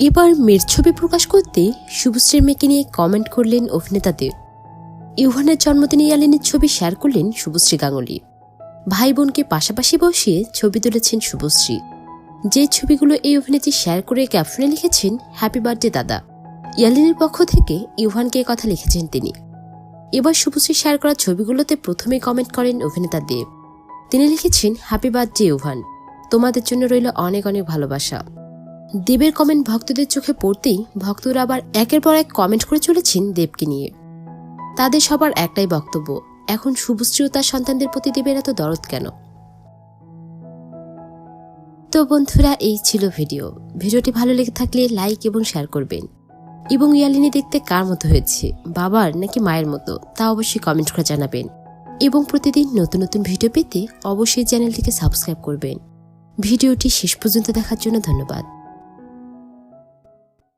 এবার মেয়ের ছবি প্রকাশ করতে শুভশ্রীর মেয়েকে নিয়ে কমেন্ট করলেন অভিনেতাদের ইউহানের জন্মদিনে ইয়ালিনের ছবি শেয়ার করলেন শুভশ্রী গাঙ্গুলি। ভাই বোনকে পাশাপাশি বসিয়ে ছবি তুলেছেন শুভশ্রী। যে ছবিগুলো এই অভিনেত্রী শেয়ার করে ক্যাপশনে লিখেছেন হ্যাপি বার্থডে দাদা। ইয়ালিনের পক্ষ থেকে ইউহানকে কথা লিখেছেন তিনি। এবার শুভশ্রী শেয়ার করা ছবিগুলোতে প্রথমে কমেন্ট করেন অভিনেতা দেব। তিনি লিখেছেন হ্যাপি বার্থডে ইউভান। তোমাদের জন্য রইল অনেক অনেক ভালোবাসা। দেবের কমেন্ট ভক্তদের চোখে পড়তেই ভক্তরা আবার একের পর এক কমেন্ট করে চলেছেন দেবকে নিয়ে। তাদের সবার একটাই বক্তব্য, এখন শুভশ্রী ও তার সন্তানদের প্রতি দেবের এত দরদ কেন? তো বন্ধুরা, এই ছিল ভিডিও। ভিডিওটি ভালো লেগে থাকলে লাইক এবং শেয়ার করবেন। এবং ইয়ালিনী দেখতে কার মতো হয়েছে? বাবার নাকি মায়ের মতো? তা অবশ্যই কমেন্ট করে জানাবেন। এবং প্রতিদিন নতুন নতুন ভিডিও পেতে অবশ্যই চ্যানেলটিকে সাবস্ক্রাইব করবেন। ভিডিওটি শেষ পর্যন্ত দেখার জন্য ধন্যবাদ।